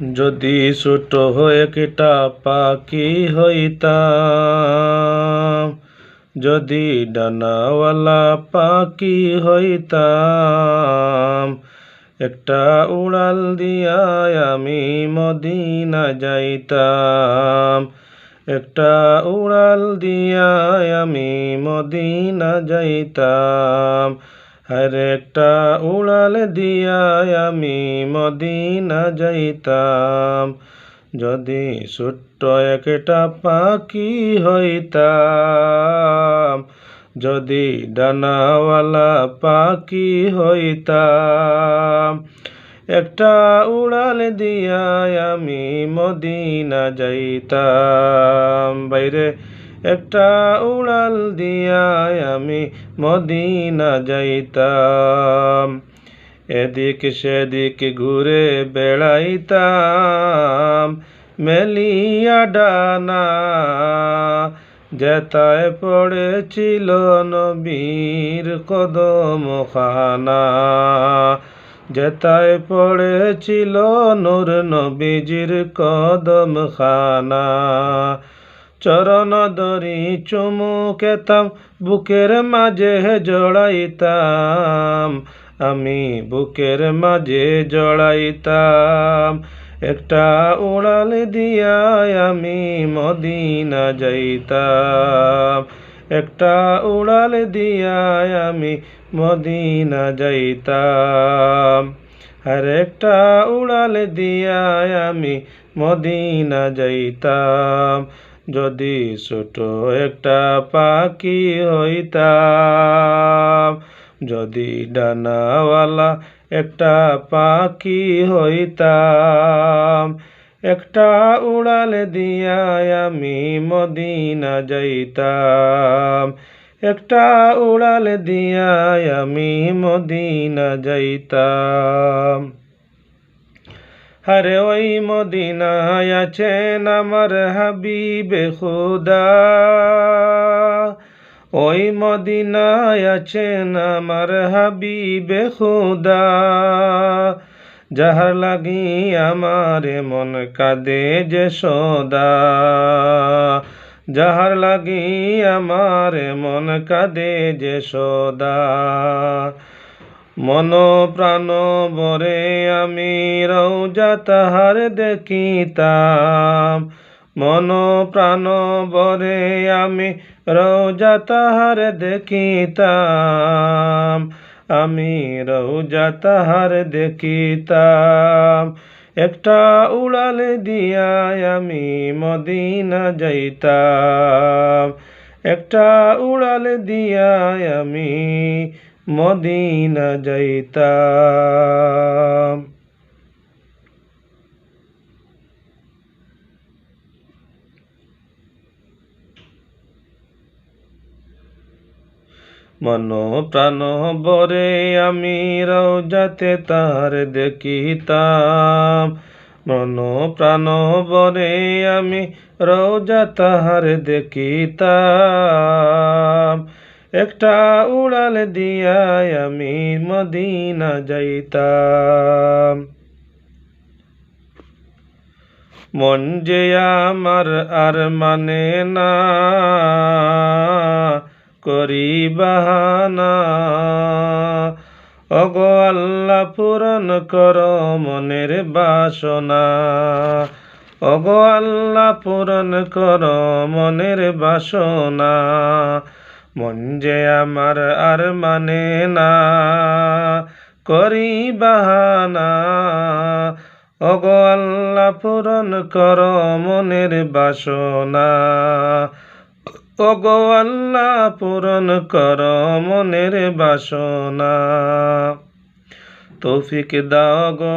যদি ছোট একটা পাখি হইতাম, যদি ডানাওয়ালা পাখি হইতাম, একটা উড়াল দিয়া আমি মদিনা যাইতাম, একটা উড়াল দিয়া আমি মদিনা যাইতাম। আর একটা উড়াল দিয়া আমি মদিনা যাইতাম। যদি ছোট্ট একটা পাখি হইতাম, যদি ডানাওয়ালা পাখি হইতাম, একটা উড়াল দিয়া আমি মদিনা যাইতাম। বাইরে একটা উড়াল দিয়া আমি মদিনা যাইতাম। এদিক সেদিক ঘুরে বেড়াইতাম, মেলিয়া ডানা যেতায় পড়েছিল নবীর কদম খানা যেতায় পড়েছিল নূর নবীজির কদম খানা চরণ দরি চুমু কেতাম বুকের মাঝে জড়াইতাম। আমি বুকের মাঝে জড়াইতাম। একটা উড়াল দিয়া আমি মদিনা যাইতাম। একটা উড়াল দিয়া আমি মদিনা যাইতাম। আর একটা উড়াল দিয়া আমি মদিনা যাইতাম। যদি ছোট একটা পাখি হইতাম, যদি ডানাওয়ালা একটা পাখি হইতাম, একটা উড়াল দিয়া আমি মদিনা যাইতাম, একটা উড়াল দিয়া আমি মদিনা যাইতাম। আরে ওই মদিনায় আছেন আমার হাবিবে খুদা। ওই মদিনায় আছেন আমার হাবিবে খুদা। যাহার লাগি আমার মন কাঁদে যে সদা। যাহার লাগি আমার মন কাঁদে যে সদা। মন প্রাণ বরে আমি রৌজা তাহার দেখিতাম। মন প্রাণ বরে আমি রৌজা তাহার দেখিতাম। আমি রৌজা তাহার দেখিতাম। একটা উড়াল দিয়া আমি মদিনা যাইতাম। একটা উড়াল দিয়া আমি মদিনা যাইতাম। মন প্রাণ বরে আমি রৌজাতে তার দেখিতাম। মন প্রাণ বরে আমি রৌজা তাহার দেখিতাম। একটা উড়াল দিয়ায় আমি মদিনা যাইতাম। মন যে আমার আর মানে না, করি বাহানা। অগো আল্লাহ, পূরণ কর মনের বাসনা। অগো আল্লাহ, পূরণ কর মনের বাসনা। মন যে আমার আর মানে না, করি বাহানা। অগো আল্লাহ, পূরণ কর মনের বাসনা। ওগো আল্লাহ, পূরণ কর মনের বাসনা। তৌফিক দাও গো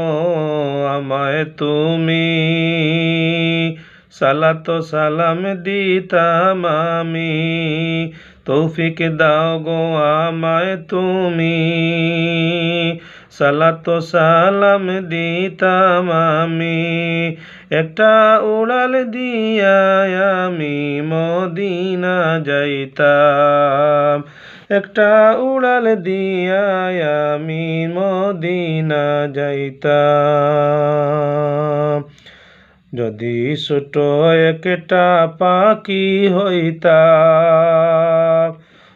আমায় তুমি। সালাত সালাম দিতাম আমি। তৌফিক দাও গো আমায় তুমি। সালাত সালাম দিতাম আমি। একটা উড়াল দিয়া আমি মদিনা যাইতাম। একটা উড়াল দিয়া আমি মদিনা যাইতাম। যদি ছোট একটা পাখি হইতাম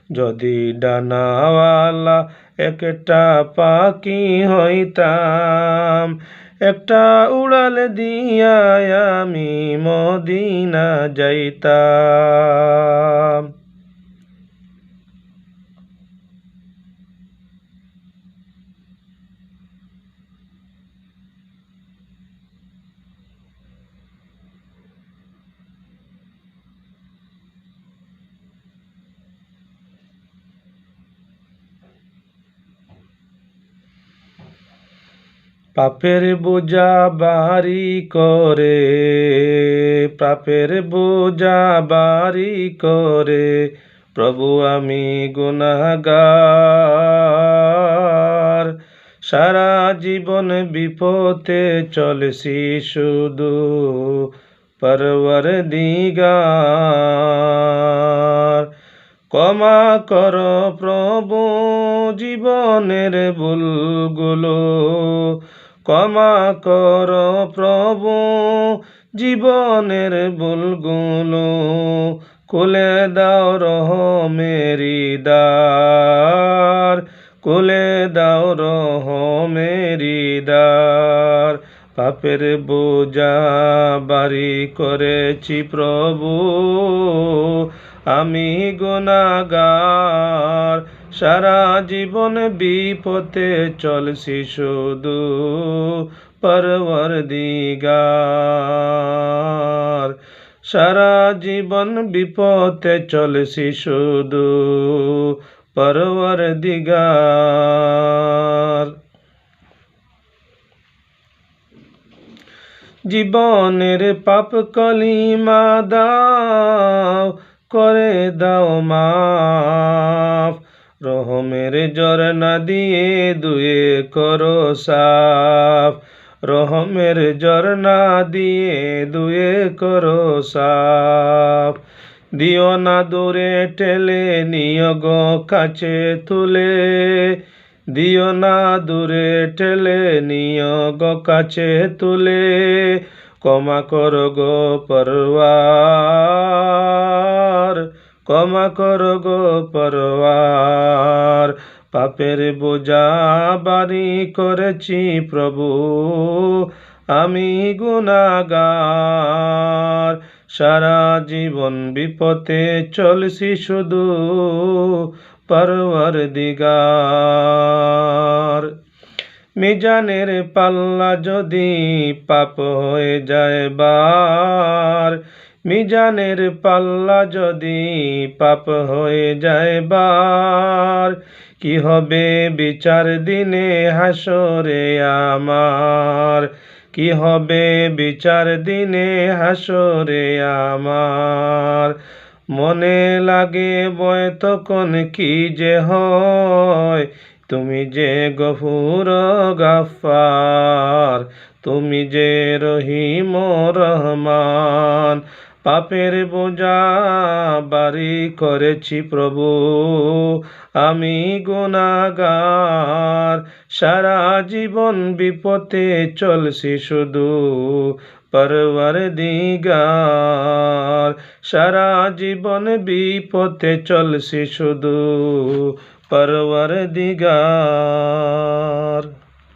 যদি ডানাওয়ালা একটা পাখি হইতাম একটা উড়াল দিয়া আমি মদিনা যাইতাম। পাপের বোঝা বাড়ি করে, পাপের বোঝা বাড়ি করে, প্রভু আমি গুনাগার। সারা জীবন বিপথে চলছি শুধু পরবর দিগার ক্ষমা কর প্রভু জীবনের ভুলগুলো ক্ষমা কর প্রভু, জীবনের ভুলগুলো খুলে দাও রহ মেরি দার খুলে দাও রহ মেরি দার পাপের বোঝা বাড়ি করেছি প্রভু, আমি গুনাগার। সারা জীবন বিপথে চলছি শুধু পরবর দিগার সারা জীবন বিপথে চলছি শুধু পরবর দিগার জীবনের পাপ কলিমা দাও, করে দাও মাফ। রহমের না দিয়ে দুয়ে করো সাফ। রহমের না দিয়ে দুয়ে করো সাফ। দিও না দূরে টেলে নিয়োগ কাছে তুলে। দিও না দূরে টেলে নিয়োগ কাছে তুলে। কমা কর গো পরবার ক্ষমা কর গো পরবার পাপের বোঝা বাড়ি করেছি প্রভু, আমি গুনাগার সারা জীবন বিপথে চলছি শুধু পরবর দিগার মিজানের পাল্লা যদি পাপ হয়ে যায় বার মিজানের পাল্লা যদি পাপ হয়ে যায় বার, কি হবে বিচার দিনে হাসরে আমার? কি হবে বিচার দিনে হাসরে আমার? মনে লাগে বয়, তখন কি যে হয়? তুমি যে গফুর গাফার তুমি যে রহিম রহমান। পাপের বোঝা বাড়ি করেছি প্রভু। আমি গুনাগার সারা জীবন বিপথে চলছি শুধু। পরবর দিগার সারা জীবন বিপথে চলছি শুধু। পরবর দিগার